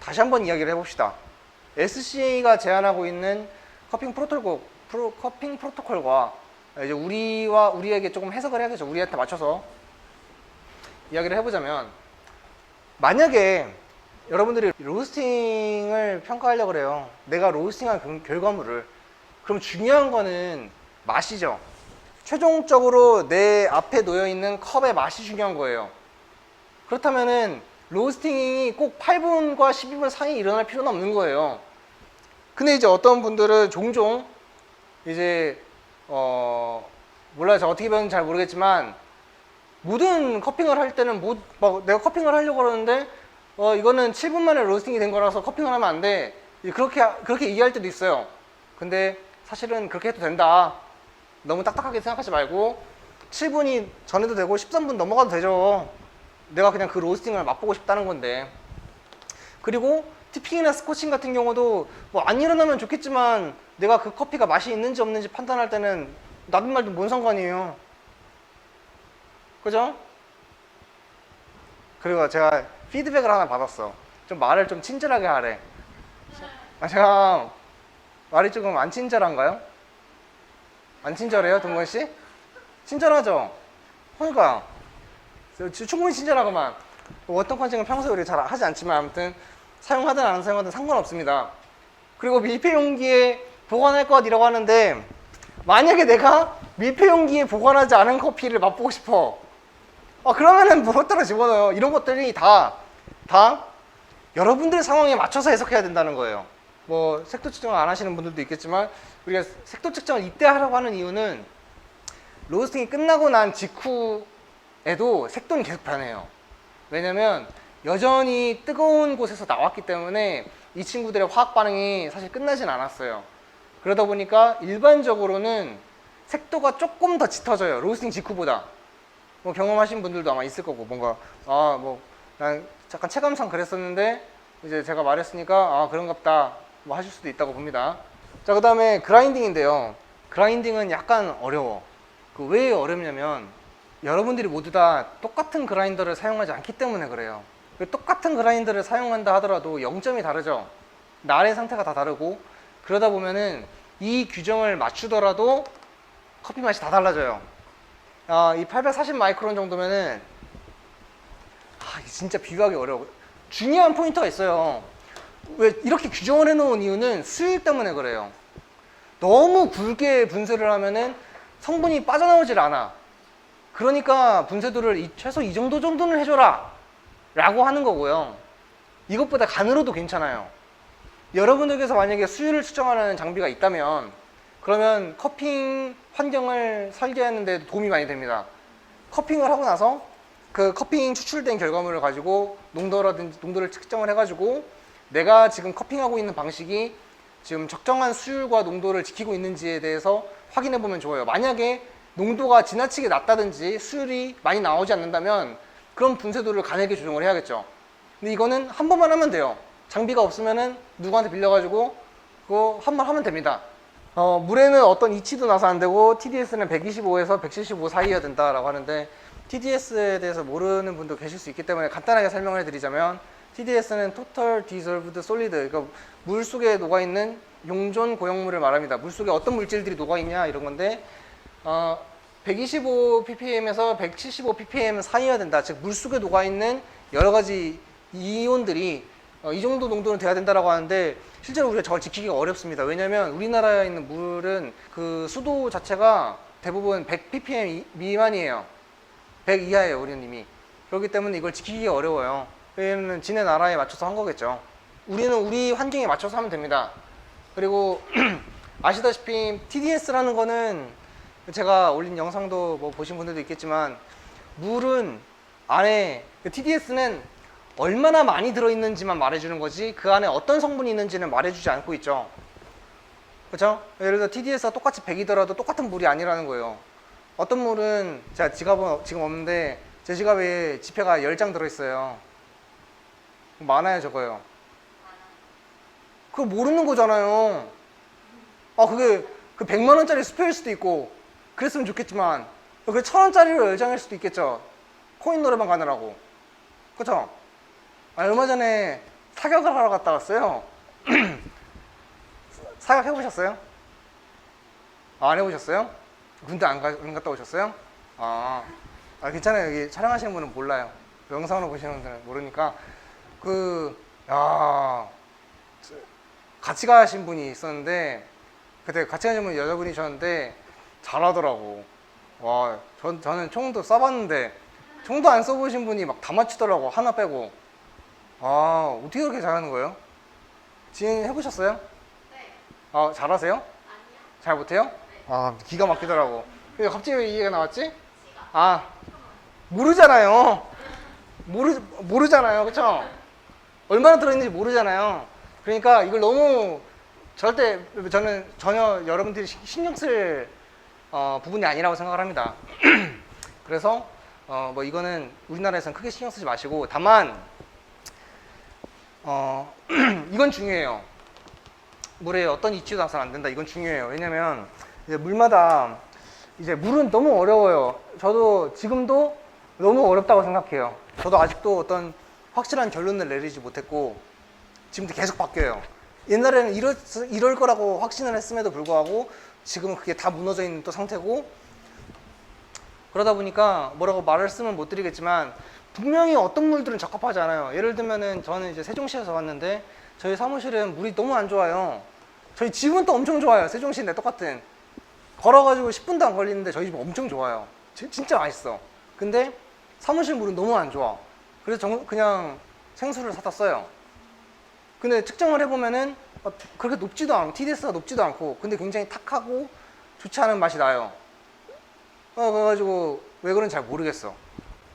다시 한번 이야기를 해봅시다. SCA가 제안하고 있는 커핑 프로토콜, 프로, 커핑 프로토콜과 이제 우리와 우리에게 조금 해석을 해야겠죠. 우리한테 맞춰서 이야기를 해보자면 만약에 여러분들이 로스팅을 평가하려고 그래요. 내가 로스팅한 그 결과물을 그럼 중요한 거는 맛이죠. 최종적으로 내 앞에 놓여 있는 컵의 맛이 중요한 거예요. 그렇다면은 로스팅이 꼭 8분과 12분 사이에 일어날 필요는 없는 거예요. 근데 이제 어떤 분들은 종종 이제 어 몰라요. 저 어떻게 배웠는지 잘 모르겠지만 모든 커핑을 할 때는 뭐, 막 내가 커핑을 하려고 그러는데 어 이거는 7분 만에 로스팅이 된 거라서 커핑을 하면 안 돼. 그렇게 그렇게 이해할 때도 있어요. 근데 사실은 그렇게 해도 된다. 너무 딱딱하게 생각하지 말고 7분이 전에도 되고 13분 넘어가도 되죠. 내가 그냥 그 로스팅을 맛보고 싶다는 건데. 그리고 티핑이나 스코칭 같은 경우도 뭐 안 일어나면 좋겠지만 내가 그 커피가 맛이 있는지 없는지 판단할 때는 나든 말든 뭔 상관이에요. 그죠? 그리고 제가 피드백을 하나 받았어. 좀 말을 좀 친절하게 하래. 아, 제가 말이 조금 안 친절한가요? 안 친절해요, 동건 씨? 친절하죠? 그러니까 저- 충분히 친절하구만. 워터 컨징은 평소에 우리 잘 하지 않지만 아무튼 사용하든 안 사용하든 상관없습니다. 그리고 밀폐 용기에 보관할 것이라고 하는데 만약에 내가 밀폐 용기에 보관하지 않은 커피를 맛보고 싶어. 아 그러면은 무엇따라 집어넣어요. 이런 것들이 다 다 여러분들 상황에 맞춰서 해석해야 된다는 거예요. 뭐 색도 측정을 안 하시는 분들도 있겠지만 우리가 색도 측정을 이때 하라고 하는 이유는 로스팅이 끝나고 난 직후 에도 색도는 계속 변해요. 왜냐면 여전히 뜨거운 곳에서 나왔기 때문에 이 친구들의 화학 반응이 사실 끝나진 않았어요. 그러다 보니까 일반적으로는 색도가 조금 더 짙어져요. 로스팅 직후보다. 뭐 경험하신 분들도 아마 있을 거고 뭔가 아 뭐 난 잠깐 체감상 그랬었는데 이제 제가 말했으니까 아 그런갑다 뭐 하실 수도 있다고 봅니다. 자 그다음에 그라인딩인데요. 그라인딩은 약간 어려워. 그 왜 어렵냐면 여러분들이 모두 다 똑같은 그라인더를 사용하지 않기 때문에 그래요. 그 똑같은 그라인더를 사용한다 하더라도 0점이 다르죠. 날의 상태가 다 다르고 그러다 보면은 이 규정을 맞추더라도 커피 맛이 다 달라져요. 아, 이 840 마이크론 정도면은 아, 진짜 비교하기 어려워. 중요한 포인트가 있어요. 왜 이렇게 규정을 해놓은 이유는 수율 때문에 그래요. 너무 굵게 분쇄를 하면은 성분이 빠져나오질 않아. 그러니까 분쇄도를 이- 최소 이 정도 정도는 해줘라. 라고 하는 거고요. 이것보다 간으로도 괜찮아요. 여러분들께서 만약에 수율을 측정하는 장비가 있다면 그러면 커핑 환경을 설계하는 데 도움이 많이 됩니다. 커핑을 하고 나서 그 커핑 추출된 결과물을 가지고 농도라든지 농도를 측정을 해가지고 내가 지금 커핑하고 있는 방식이 지금 적정한 수율과 농도를 지키고 있는지에 대해서 확인해 보면 좋아요. 만약에 농도가 지나치게 낮다든지 수율이 많이 나오지 않는다면 그럼 분쇄도를 가늘게 조정을 해야겠죠. 근데 이거는 한 번만 하면 돼요. 장비가 없으면은 누구한테 빌려가지고 그거 한 번 하면 됩니다. 어, 물에는 어떤 이치도 나서 안 되고 TDS는 125에서 175 사이여야 된다라고 하는데 TDS에 대해서 모르는 분도 계실 수 있기 때문에 간단하게 설명을 해드리자면 TDS는 Total Dissolved Solid 그러니까 물 속에 녹아 있는 용존 고형물을 말합니다. 물 속에 어떤 물질들이 녹아 있냐 이런 건데 어, 125 ppm에서 175 ppm 사이여야 된다. 즉 물 속에 녹아 있는 여러 가지 이온들이 어, 이 정도 농도는 돼야 된다라고 하는데 실제로 우리가 저걸 지키기가 어렵습니다. 왜냐하면 우리나라에 있는 물은 그 수도 자체가 대부분 100 ppm 이- 미만이에요. 100 이하예요, 우리는 이미. 그렇기 때문에 이걸 지키기가 어려워요. 왜냐면 지네 나라에 맞춰서 한 거겠죠. 우리는 우리 환경에 맞춰서 하면 됩니다. 그리고 아시다시피 TDS라는 거는 제가 올린 영상도 뭐 보신 분들도 있겠지만 물은 안에 TDS는 얼마나 많이 들어있는지만 말해주는 거지 그 안에 어떤 성분이 있는지는 말해주지 않고 있죠. 그렇죠? 예를 들어 TDS가 똑같이 100이더라도 똑같은 물이 아니라는 거예요. 어떤 물은 제가 지갑은 지금 없는데 제 지갑에 지폐가 10장 들어있어요. 많아요 적어요. 그거 모르는 거잖아요. 아 그게 그 100만 원짜리 수표일 수도 있고 그랬으면 좋겠지만 그게 천 원짜리로 10장일 수도 있겠죠. 코인 노래방 가느라고. 그쵸? 아, 얼마 전에 사격을 하러 갔다 왔어요. 사격 해보셨어요? 아, 안 해보셨어요? 군대 안, 가, 안 갔다 오셨어요? 아, 아, 괜찮아요. 여기 촬영하시는 분은 몰라요. 영상으로 보시는 분들은 모르니까 그, 야, 저, 같이 가신 분이 있었는데 그때 같이 가신 분 여자분이셨는데 잘하더라고. 와, 전, 저는 총도 쏴봤는데 총도 안 써보신 분이 막 다 맞추더라고 하나 빼고. 아, 어떻게 그렇게 잘하는 거예요? 지금 해보셨어요? 네. 아, 잘하세요? 아니요. 잘 못해요? 아, 기가 막히더라고. 근데 갑자기 왜이 얘기가 나왔지? 아, 모르잖아요. 모르, 모르잖아요. 그쵸? 얼마나 들어있는지 모르잖아요. 그러니까 이걸 너무 절대 저는 전혀 여러분들이 시- 신경 쓸 어, 부분이 아니라고 생각을 합니다. 그래서 어, 뭐 이거는 우리나라에서는 크게 신경 쓰지 마시고 다만 어, 이건 중요해요. 물에 어떤 이치도 나서는 안 된다. 이건 중요해요. 왜냐면 이제 물마다 이제 물은 너무 어려워요. 저도 지금도 너무 어렵다고 생각해요. 저도 아직도 어떤 확실한 결론을 내리지 못했고 지금도 계속 바뀌어요. 옛날에는 이럴, 이럴 거라고 확신을 했음에도 불구하고 지금은 그게 다 무너져 있는 또 상태고 그러다 보니까 뭐라고 말을 쓰면 못 드리겠지만 분명히 어떤 물들은 적합하지 않아요. 예를 들면은 저는 이제 세종시에서 왔는데 저희 사무실은 물이 너무 안 좋아요. 저희 집은 또 엄청 좋아요. 세종시인데 똑같은. 걸어가지고 10분도 안 걸리는데 저희 집 엄청 좋아요. 지- 진짜 맛있어. 근데 사무실 물은 너무 안 좋아. 그래서 정- 그냥 생수를 사다 써요. 근데 측정을 해보면은 어, 그렇게 높지도 않고 TDS가 높지도 않고 근데 굉장히 탁하고 좋지 않은 맛이 나요. 어, 그래가지고 왜 그런지 잘 모르겠어.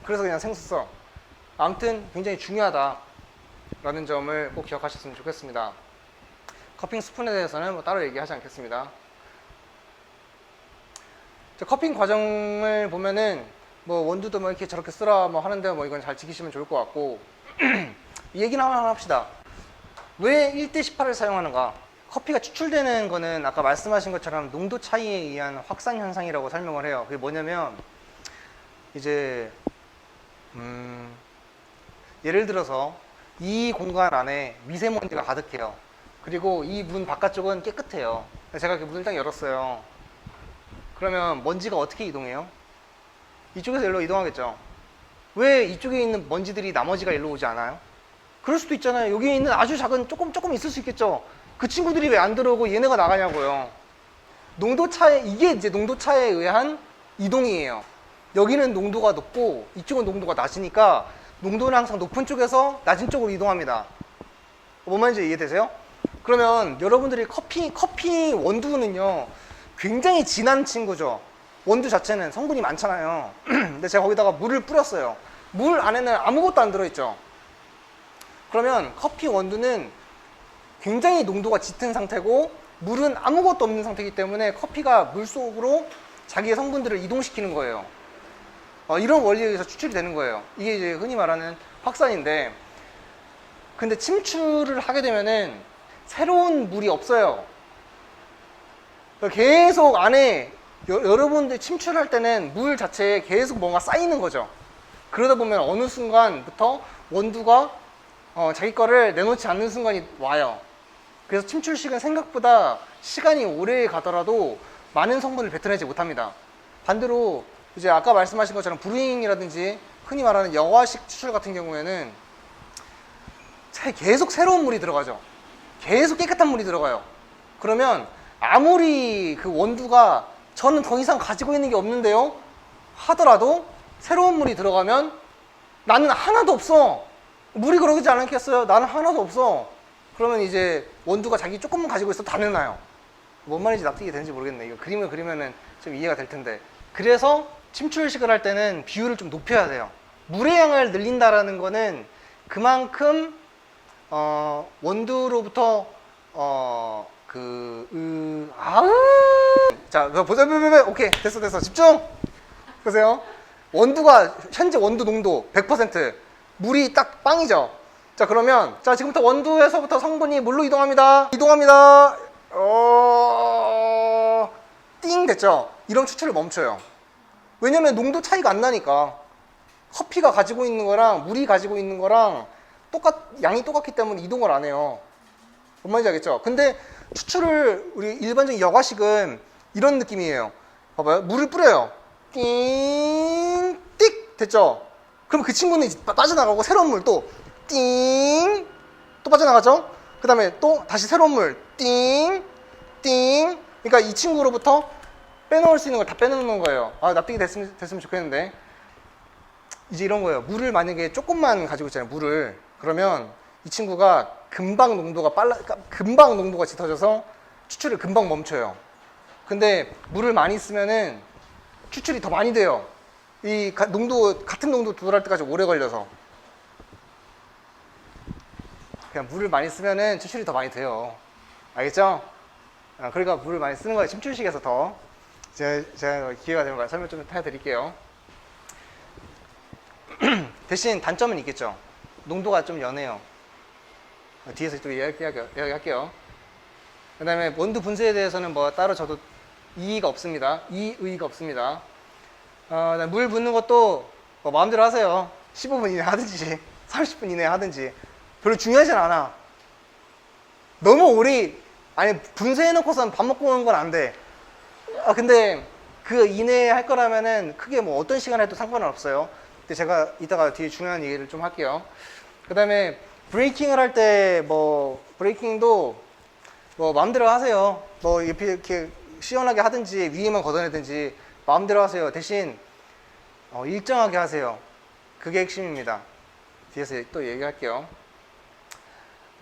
그래서 그냥 생수 써. 아무튼 굉장히 중요하다라는 점을 꼭 기억하셨으면 좋겠습니다. 커핑 스푼에 대해서는 뭐 따로 얘기하지 않겠습니다. 저 커핑 과정을 보면은 뭐 원두도 뭐 이렇게 저렇게 쓰라 뭐 하는데 뭐 이건 잘 지키시면 좋을 것 같고 이 얘기는 하나 합시다. 왜 1대 18을 사용하는가? 커피가 추출되는 거는 아까 말씀하신 것처럼 농도 차이에 의한 확산 현상이라고 설명을 해요. 그게 뭐냐면 이제 음 예를 들어서 이 공간 안에 미세먼지가 가득해요. 그리고 이 문 바깥쪽은 깨끗해요. 제가 문을 딱 열었어요. 그러면 먼지가 어떻게 이동해요? 이쪽에서 일로 이동하겠죠. 왜 이쪽에 있는 먼지들이 나머지가 일로 오지 않아요? 그럴 수도 있잖아요. 여기에 있는 아주 작은 조금 조금 있을 수 있겠죠. 그 친구들이 왜 안 들어오고 얘네가 나가냐고요. 농도 차에 이게 이제 농도 차에 의한 이동이에요. 여기는 농도가 높고 이쪽은 농도가 낮으니까 농도는 항상 높은 쪽에서 낮은 쪽으로 이동합니다. 뭔 말인지 이해되세요? 그러면 여러분들이 커피 커피 원두는요 굉장히 진한 친구죠. 원두 자체는 성분이 많잖아요. 근데 제가 거기다가 물을 뿌렸어요. 물 안에는 아무것도 안 들어있죠. 그러면 커피 원두는 굉장히 농도가 짙은 상태고 물은 아무것도 없는 상태이기 때문에 커피가 물 속으로 자기의 성분들을 이동시키는 거예요. 어, 이런 원리에 의해서 추출이 되는 거예요. 이게 이제 흔히 말하는 확산인데, 근데 침출을 하게 되면은 새로운 물이 없어요. 그러니까 계속 안에 여, 여러분들 침출할 때는 물 자체에 계속 뭔가 쌓이는 거죠. 그러다 보면 어느 순간부터 원두가 어, 자기 거를 내놓지 않는 순간이 와요. 그래서 침출식은 생각보다 시간이 오래 가더라도 많은 성분을 뱉어내지 못합니다. 반대로 이제 아까 말씀하신 것처럼 브루잉이라든지 흔히 말하는 여과식 추출 같은 경우에는 새- 계속 새로운 물이 들어가죠. 계속 깨끗한 물이 들어가요. 그러면 아무리 그 원두가 저는 더 이상 가지고 있는 게 없는데요 하더라도 새로운 물이 들어가면 나는 하나도 없어. 물이 그러지 않겠어요? 나는 하나도 없어. 그러면 이제 원두가 자기 조금만 가지고 있어 다 내놔요. 뭔 말인지 납득이 되는지 모르겠네. 이거 그림을 그리면은 좀 이해가 될 텐데. 그래서 침출식을 할 때는 비율을 좀 높여야 돼요. 물의 양을 늘린다라는 거는 그만큼 어, 원두로부터 어, 그 으, 아우 자, 보자, 보자. 오케이 됐어, 됐어, 집중. 보세요. 원두가 현재 원두 농도 100% 물이 딱 빵이죠. 자 그러면 자 지금부터 원두에서부터 성분이 물로 이동합니다. 이동합니다. 어... 띵 됐죠. 이런 추출을 멈춰요. 왜냐면 농도 차이가 안 나니까 커피가 가지고 있는 거랑 물이 가지고 있는 거랑 똑같 양이 똑같기 때문에 이동을 안 해요. 뭔 말인지 알겠죠? 근데 추출을 우리 일반적인 여과식은 이런 느낌이에요. 봐봐요. 물을 뿌려요. 띵, 띡 됐죠? 그럼 그 친구는 이제 빠- 빠져나가고 새로운 물 또 띵, 또 빠져나가죠? 그 다음에 또 다시 새로운 물 띵, 띵. 그러니까 이 친구로부터 빼놓을 수 있는 걸 다 빼놓는 거예요. 아, 납득이 됐으면, 됐으면 좋겠는데. 이제 이런 거예요. 물을 만약에 조금만 가지고 있잖아요. 물을. 그러면 이 친구가 금방 농도가 빨라, 그러니까 금방 농도가 짙어져서 추출을 금방 멈춰요. 근데 물을 많이 쓰면은 추출이 더 많이 돼요. 이 가- 농도, 같은 농도 도달할 때까지 오래 걸려서. 그냥 물을 많이 쓰면은 추출이 더 많이 돼요. 알겠죠? 아, 그러니까 물을 많이 쓰는 거예요. 침출식에서 더. 제가, 제가 기회가 되면 설명 좀 해드릴게요. 대신 단점은 있겠죠. 농도가 좀 연해요. 어, 뒤에서 또. 이야기할게요. 그 다음에 원두 분쇄에 대해서는 뭐 따로 저도 이의가 없습니다. 이의가 없습니다. 어, 물 붓는 것도 뭐 마음대로 하세요. 15분 이내 하든지 30분 이내 하든지 별로 중요하진 않아. 너무 오래 아니 분쇄해놓고선 밥 먹고 오는 건 안 돼. 아 근데 그 이내에 할 거라면은 크게 뭐 어떤 시간에 해도 상관은 없어요. 근데 제가 이따가 뒤에 중요한 얘기를 좀 할게요. 그다음에 브레이킹을 할 때 뭐 브레이킹도 뭐 마음대로 하세요. 뭐 이렇게 시원하게 하든지 위에만 걷어내든지 마음대로 하세요. 대신 어, 일정하게 하세요. 그게 핵심입니다. 뒤에서 또 얘기할게요.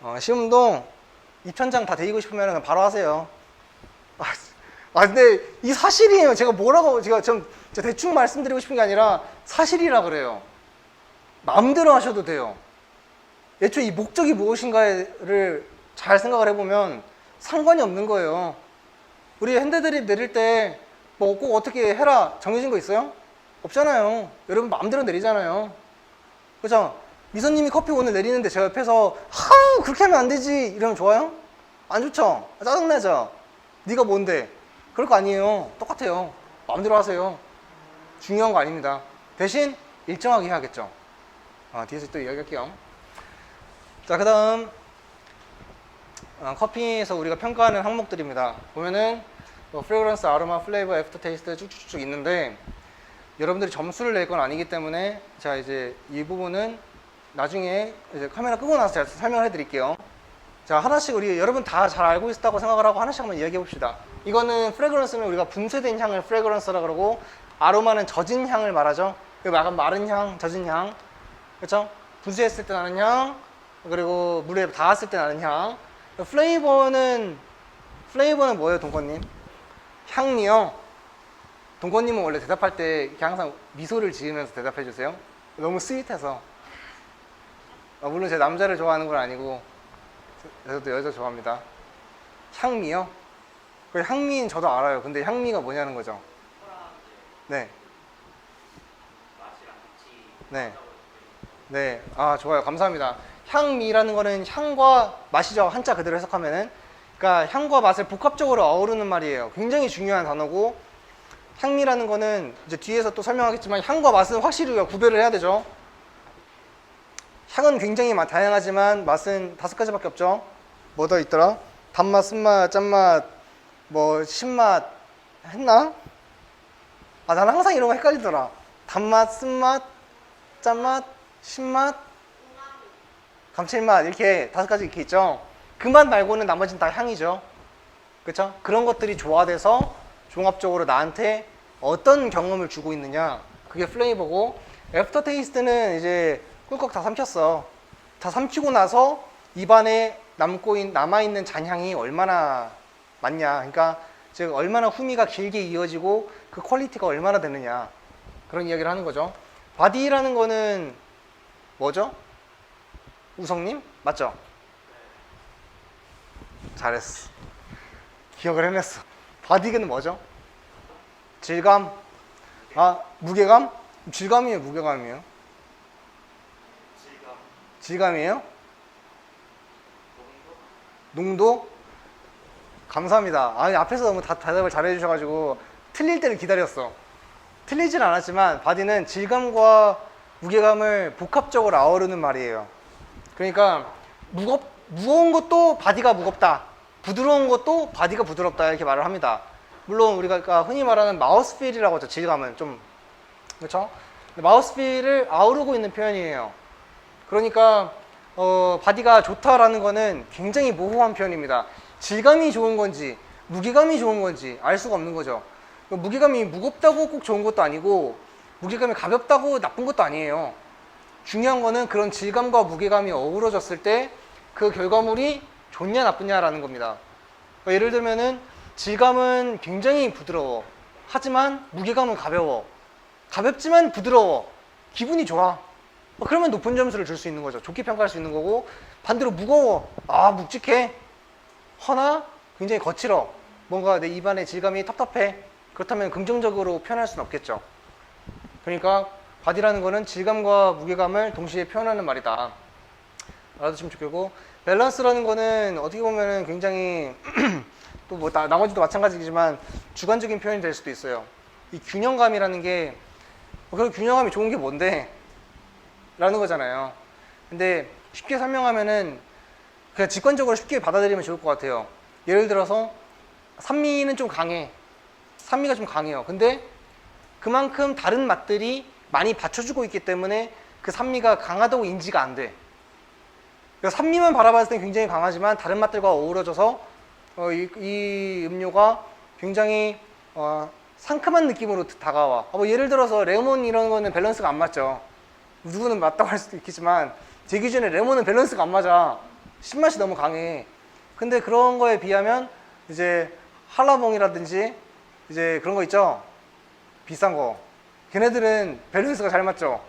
어, 시음동 입천장 다 데이고 싶으면 바로 하세요. 아, 아, 근데 이 사실이에요. 제가 뭐라고 제가 좀 대충 말씀드리고 싶은 게 아니라 사실이라 그래요. 마음대로 하셔도 돼요. 애초에 이 목적이 무엇인가를 잘 생각을 해보면 상관이 없는 거예요. 우리 핸드드립 내릴 때 뭐 꼭 어떻게 해라 정해진 거 있어요? 없잖아요. 여러분 마음대로 내리잖아요. 그죠? 미선님이 커피 오늘 내리는데 제가 옆에서 하우 그렇게 하면 안 되지 이러면 좋아요? 안 좋죠? 짜증나죠? 네가 뭔데? 그럴 거 아니에요. 똑같아요. 마음대로 하세요. 중요한 거 아닙니다. 대신 일정하게 해야겠죠. 아, 뒤에서 또 이야기할게요. 자, 그 다음 어, 커피에서 우리가 평가하는 항목들입니다. 보면은 뭐 프레그런스, 아로마, 플레이버, 애프터 테이스트 쭉쭉쭉 있는데 여러분들이 점수를 낼 건 아니기 때문에 자 이제 이 부분은 나중에 이제 카메라 끄고 나서 제가 설명을 해드릴게요. 자 하나씩 우리 여러분 다 잘 알고 있다고 생각을 하고 하나씩 한번 이야기해 봅시다. 이거는 프레그런스는 우리가 분쇄된 향을 프레그런스라 그러고 아로마는 젖은 향을 말하죠. 그 약간 마른 향, 젖은 향, 그렇죠? 분쇄했을 때 나는 향, 그리고 물에 닿았을 때 나는 향. 플레이버는 플레이버는 뭐예요, 동건님? 향미요. 동건님은 원래 대답할 때 항상 미소를 지으면서 대답해 주세요. 너무 스윗해서. 아, 물론 제가 남자를 좋아하는 건 아니고 저도 여자 좋아합니다. 향미요? 그 향미는 저도 알아요. 근데 향미가 뭐냐는 거죠. 네. 네. 네. 아, 좋아요. 감사합니다. 향미라는 거는 향과 맛이죠. 한자 그대로 해석하면은. 그러니까 향과 맛을 복합적으로 어우르는 말이에요. 굉장히 중요한 단어고 향미라는 거는 이제 뒤에서 또 설명하겠지만 향과 맛은 확실히 우리가 구별을 해야 되죠. 향은 굉장히 마- 다양하지만 맛은 다섯 가지밖에 없죠. 뭐 더 있더라? 단맛, 쓴맛, 짠맛, 뭐 신맛 했나? 아, 나는 항상 이런 거 헷갈리더라. 단맛, 쓴맛, 짠맛, 신맛, 감칠맛 이렇게 다섯 가지 이렇게 있죠. 그 맛 말고는 나머지는 다 향이죠. 그렇죠? 그런 것들이 조화돼서 종합적으로 나한테 어떤 경험을 주고 있느냐 그게 플레이버고 애프터 테이스트는 이제 꿀꺽 다 삼켰어. 다 삼키고 나서 입안에 남고 있, 남아 있는 잔향이 얼마나 많냐. 그러니까 즉 얼마나 후미가 길게 이어지고 그 퀄리티가 얼마나 되느냐 그런 이야기를 하는 거죠. 바디라는 거는 뭐죠? 우성님 맞죠? 잘했어. 기억을 해냈어. 바디는 뭐죠? 질감. 아 무게감? 질감이에요, 무게감이에요? 질감이에요? 농도? 감사합니다. 아니 앞에서 너무 다 대답을 잘해 주셔가지고 틀릴 때를 기다렸어. 틀리진 않았지만 바디는 질감과 무게감을 복합적으로 아우르는 말이에요. 그러니까 무겁 무거운 것도 바디가 무겁다. 부드러운 것도 바디가 부드럽다 이렇게 말을 합니다. 물론 우리가 흔히 말하는 마우스필이라고 하죠. 질감은 좀 그렇죠? 마우스필을 아우르고 있는 표현이에요. 그러니까 어, 바디가 좋다라는 거는 굉장히 모호한 표현입니다. 질감이 좋은 건지 무게감이 좋은 건지 알 수가 없는 거죠. 무게감이 무겁다고 꼭 좋은 것도 아니고 무게감이 가볍다고 나쁜 것도 아니에요. 중요한 거는 그런 질감과 무게감이 어우러졌을 때 그 결과물이 좋냐 나쁘냐라는 겁니다. 그러니까 예를 들면은 질감은 굉장히 부드러워. 하지만 무게감은 가벼워. 가볍지만 부드러워. 기분이 좋아. 어, 그러면 높은 점수를 줄 수 있는 거죠. 좋게 평가할 수 있는 거고 반대로 무거워. 아 묵직해. 허나 굉장히 거칠어. 뭔가 내 입안의 질감이 텁텁해. 그렇다면 긍정적으로 표현할 수는 없겠죠. 그러니까 바디라는 거는 질감과 무게감을 동시에 표현하는 말이다. 알아두시면 좋겠고 밸런스라는 거는 어떻게 보면은 굉장히 또 뭐 나머지도 마찬가지지만 주관적인 표현이 될 수도 있어요. 이 균형감이라는 게 어, 그 균형감이 좋은 게 뭔데? 라는 거잖아요. 근데 쉽게 설명하면은 그냥 직관적으로 쉽게 받아들이면 좋을 것 같아요. 예를 들어서 산미는 좀 강해. 산미가 좀 강해요. 근데 그만큼 다른 맛들이 많이 받쳐주고 있기 때문에 그 산미가 강하다고 인지가 안 돼. 그러니까 산미만 바라봤을 때 굉장히 강하지만 다른 맛들과 어우러져서 어, 이, 이 음료가 굉장히 어, 상큼한 느낌으로 다가와. 어, 뭐 예를 들어서 레몬 이런 거는 밸런스가 안 맞죠. 누구는 맞다고 할 수도 있겠지만 제 기준에 레몬은 밸런스가 안 맞아. 신맛이 너무 강해. 근데 그런 거에 비하면 이제 한라봉이라든지 이제 그런 거 있죠. 비싼 거. 걔네들은 밸런스가 잘 맞죠.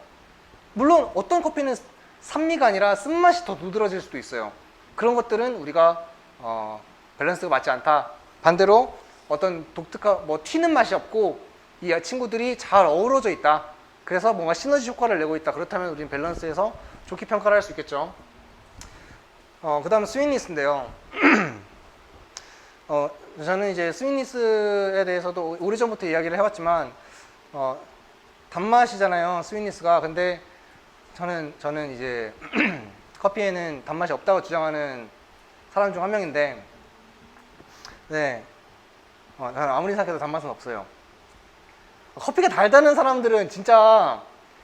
물론 어떤 커피는 산미가 아니라 쓴맛이 더 누드러질 수도 있어요. 그런 것들은 우리가 어, 밸런스가 맞지 않다. 반대로 어떤 독특한 뭐 튀는 맛이 없고 이 친구들이 잘 어우러져 있다. 그래서 뭔가 시너지 효과를 내고 있다. 그렇다면 우리는 밸런스에서 좋게 평가를 할 수 있겠죠. 어, 그 다음 스윗니스인데요. 어, 저는 이제 스윗니스에 대해서도 오래전부터 이야기를 해왔지만 어, 단맛이잖아요. 스윗니스가. 근데 저는 저는 이제 커피에는 단맛이 없다고 주장하는 사람 중 한 명인데, 네, 어, 아무리 생각해도 단맛은 없어요. 커피가 달다는 사람들은 진짜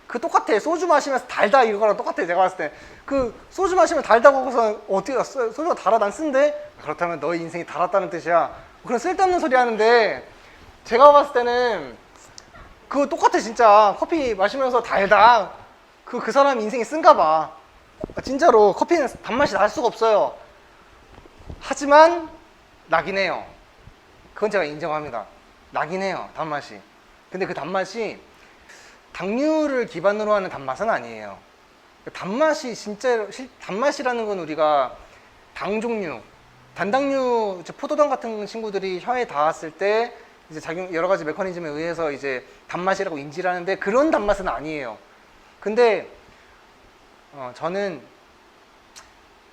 그 똑같아. 소주 마시면서 달다 이거랑 똑같아. 제가 봤을 때. 그 소주 마시면 달다고 하고서 어떻게 써- 소주가 달아 난 쓴데? 그렇다면 너의 인생이 달았다는 뜻이야. 그런 쓸데없는 소리 하는데 제가 봤을 때는 그거 똑같아 진짜. 커피 마시면서 달다. 그, 그 사람 인생이 쓴가 봐. 아, 진짜로 커피는 단맛이 날 수가 없어요. 하지만 나긴 해요. 그건 제가 인정합니다. 나긴 해요. 단맛이. 근데 그 단맛이 당류를 기반으로 하는 단맛은 아니에요. 그 단맛이 진짜 실- 단맛이라는 건 우리가 당 종류, 단당류, 포도당 같은 친구들이 혀에 닿았을 때 이제 작용 여러 가지 메커니즘에 의해서 이제 단맛이라고 인지를 하는데 그런 단맛은 아니에요. 근데 어, 저는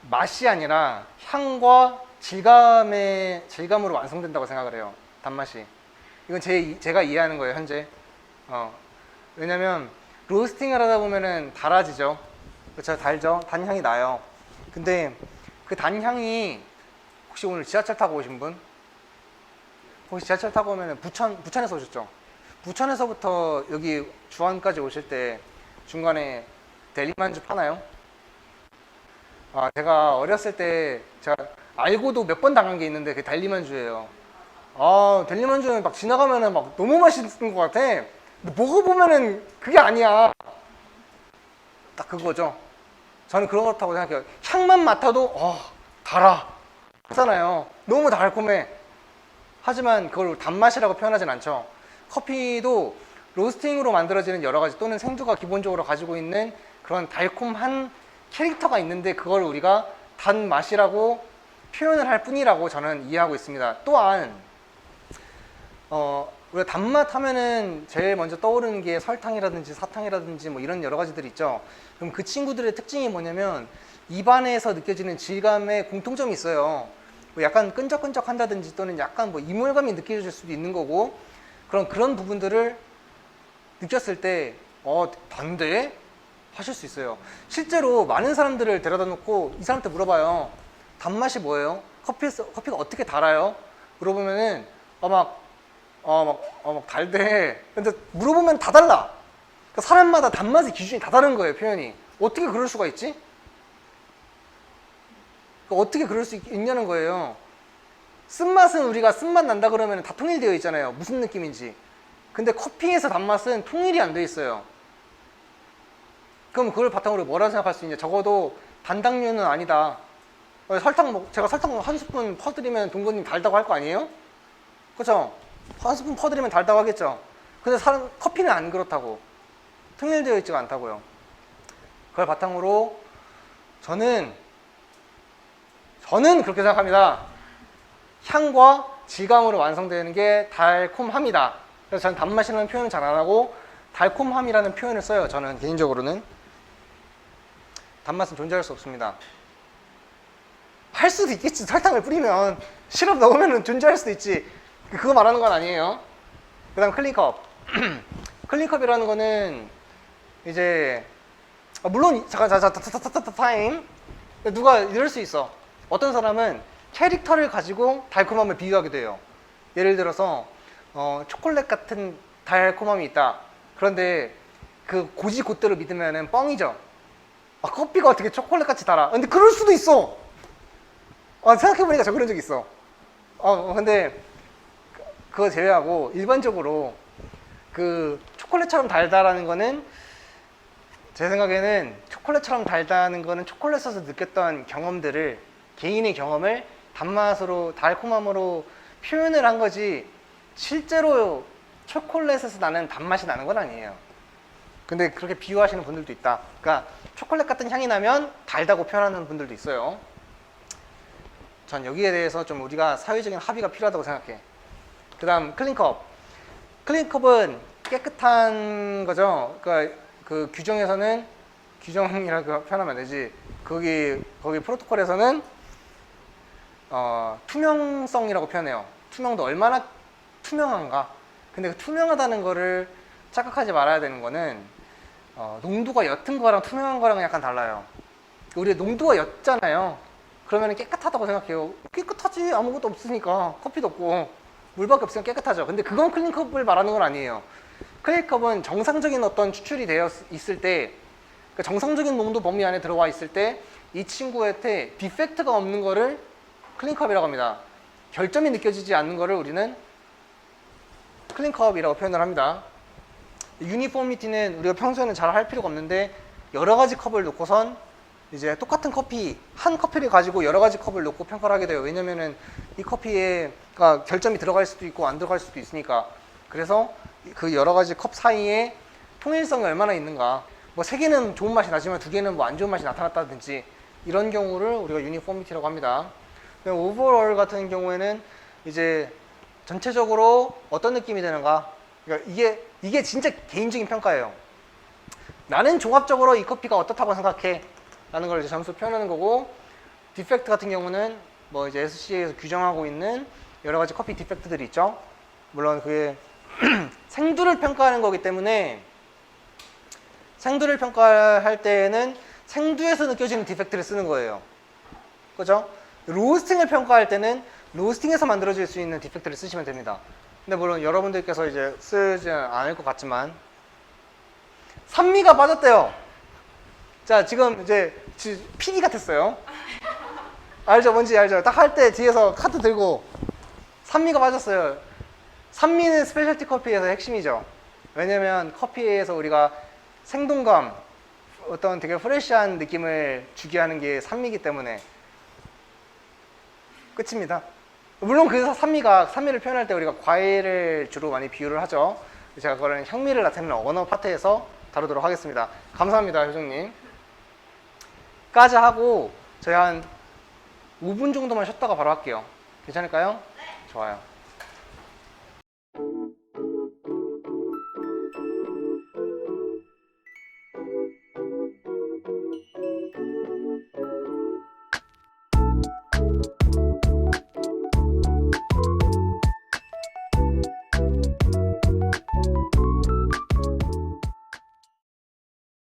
맛이 아니라 향과 질감의 질감으로 완성된다고 생각을 해요. 단맛이. 이건 제 이- 제가 이해하는 거예요 현재. 어, 왜냐면 로스팅을 하다 보면은 달아지죠. 그렇죠, 달죠. 단향이 나요. 근데 그 단향이 혹시 오늘 지하철 타고 오신 분? 혹시 지하철 타고 오면은 부천 부천에서 오셨죠? 부천에서부터 여기 주안까지 오실 때 중간에 델리만주 파나요? 아, 제가 어렸을 때 제가 알고도 몇 번 당한 게 있는데 그게 델리만주예요. 아, 델리만주는 막 지나가면은 막 너무 맛있는 것 같아. 근데 먹어보면은 그게 아니야. 딱 그거죠. 저는 그렇다고 생각해요. 향만 맡아도, 어, 달아. 하잖아요. 너무 달콤해. 하지만 그걸 단맛이라고 표현하진 않죠. 커피도 로스팅으로 만들어지는 여러 가지 또는 생두가 기본적으로 가지고 있는 그런 달콤한 캐릭터가 있는데 그걸 우리가 단맛이라고 표현을 할 뿐이라고 저는 이해하고 있습니다. 또한 어, 우리가 단맛 하면은 제일 먼저 떠오르는 게 설탕이라든지 사탕이라든지 뭐 이런 여러 가지들이 있죠. 그럼 그 친구들의 특징이 뭐냐면 입안에서 느껴지는 질감에 공통점이 있어요. 뭐 약간 끈적끈적 한다든지 또는 약간 뭐 이물감이 느껴질 수도 있는 거고 그런 그런 부분들을 느꼈을 때 어, 단데? 하실 수 있어요. 실제로 많은 사람들을 데려다 놓고 이 사람한테 물어봐요. 단맛이 뭐예요? 커피에서, 커피가 어떻게 달아요? 물어보면은 어, 막, 어, 막, 어, 막 달대. 근데 물어보면 다 달라. 그러니까 사람마다 단맛의 기준이 다 다른 거예요, 표현이. 어떻게 그럴 수가 있지? 그러니까 어떻게 그럴 수 있, 있냐는 거예요. 쓴맛은 우리가 쓴맛 난다 그러면 다 통일되어 있잖아요. 무슨 느낌인지. 근데 커피에서 단맛은 통일이 안 돼 있어요. 그럼 그걸 바탕으로 뭐라 생각할 수 있냐? 적어도 단당류는 아니다. 어, 설탕 먹, 제가 설탕 한 스푼 퍼드리면 동건님 달다고 할 거 아니에요? 그죠? 한 스푼 퍼드리면 달다고 하겠죠? 근데 사람, 커피는 안 그렇다고. 통일되어 있지가 않다고요. 그걸 바탕으로 저는, 저는 그렇게 생각합니다. 향과 질감으로 완성되는 게 달콤합니다. 그래서 저는 단맛이라는 표현을 잘 안 하고 달콤함이라는 표현을 써요. 저는 개인적으로는 단맛은 존재할 수 없습니다. 할 수도 있겠지. 설탕을 뿌리면 시럽 넣으면 존재할 수도 있지. 그거 말하는 건 아니에요. 그다음 클린컵. 클린컵이라는 거는 이제 아, 물론 잠깐 자자자자자자 타임 누가 이럴 수 있어. 어떤 사람은 캐릭터를 가지고 달콤함을 비유하게 돼요. 예를 들어서 어, 초콜릿 같은 달콤함이 있다. 그런데 그 고지 곧대로 믿으면은 뻥이죠. 아, 커피가 어떻게 초콜릿 같이 달아? 근데 그럴 수도 있어. 아, 생각해보니까 저 그런 적 있어. 어, 근데 그- 그거 제외하고 일반적으로 그 초콜릿처럼 달다라는 거는 제 생각에는 초콜릿처럼 달다는 거는 초콜릿에서 느꼈던 경험들을 개인의 경험을 단맛으로 달콤함으로 표현을 한 거지 실제로 초콜릿에서 나는 단맛이 나는 건 아니에요. 근데 그렇게 비유하시는 분들도 있다. 그러니까 초콜릿 같은 향이 나면 달다고 표현하는 분들도 있어요. 전 여기에 대해서 좀 우리가 사회적인 합의가 필요하다고 생각해. 그 다음 클린컵. 클린컵은 깨끗한 거죠. 그러니까 그 규정에서는 규정이라고 표현하면 안 되지. 거기 거기 프로토콜에서는 어, 투명성이라고 표현해요. 투명도 얼마나 투명한가. 근데 그 투명하다는 거를 착각하지 말아야 되는 거는 어, 농도가 옅은 거랑 투명한 거랑은 약간 달라요. 우리 농도가 옅잖아요. 그러면 깨끗하다고 생각해요. 깨끗하지 아무것도 없으니까 커피도 없고 물밖에 없으면 깨끗하죠. 근데 그건 클린컵을 말하는 건 아니에요. 클린컵은 정상적인 어떤 추출이 되어 있을 때, 그러니까 정상적인 농도 범위 안에 들어와 있을 때 이 친구한테 디펙트가 없는 거를 클린컵이라고 합니다. 결점이 느껴지지 않는 거를 우리는 클린컵이라고 표현을 합니다. 유니포미티는 우리가 평소에는 잘 할 필요가 없는데 여러 가지 컵을 놓고선 이제 똑같은 커피 한 커피를 가지고 여러 가지 컵을 놓고 평가를 하게 돼요. 왜냐면은 이 커피에 그러니까 결점이 들어갈 수도 있고 안 들어갈 수도 있으니까 그래서 그 여러 가지 컵 사이에 통일성이 얼마나 있는가. 뭐 세 개는 좋은 맛이 나지만 두 개는 뭐 안 좋은 맛이 나타났다든지 이런 경우를 우리가 유니포미티라고 합니다. 오버롤 같은 경우에는 이제 전체적으로 어떤 느낌이 드는가. 그러니까 이게 이게 진짜 개인적인 평가예요. 나는 종합적으로 이 커피가 어떻다고 생각해. 라는 걸 이제 점수 표현하는 거고 디펙트 같은 경우는 뭐 이제 SCA에서 규정하고 있는 여러 가지 커피 디펙트들이 있죠. 물론 그게 생두를 평가하는 거기 때문에 생두를 평가할 때에는 생두에서 느껴지는 디펙트를 쓰는 거예요. 그죠? 로스팅을 평가할 때는 로스팅에서 만들어질 수 있는 디펙트를 쓰시면 됩니다. 근데 물론 여러분들께서 이제 쓰지 않을 것 같지만 산미가 빠졌대요. 자, 지금 이제 지- PD 같았어요. 알죠? 뭔지 알죠? 딱 할 때 뒤에서 카드 들고 산미가 빠졌어요. 산미는 스페셜티 커피에서 핵심이죠. 왜냐면 커피에서 우리가 생동감, 어떤 되게 프레시한 느낌을 주게 하는 게 산미이기 때문에 끝입니다. 물론 그 산미가 산미를 표현할 때 우리가 과일을 주로 많이 비유를 하죠. 제가 그거는 향미를 나타내는 언어 파트에서 다루도록 하겠습니다. 감사합니다, 효정님. 까지 하고 저희 한 5분 정도만 쉬었다가 바로 할게요. 괜찮을까요? 좋아요.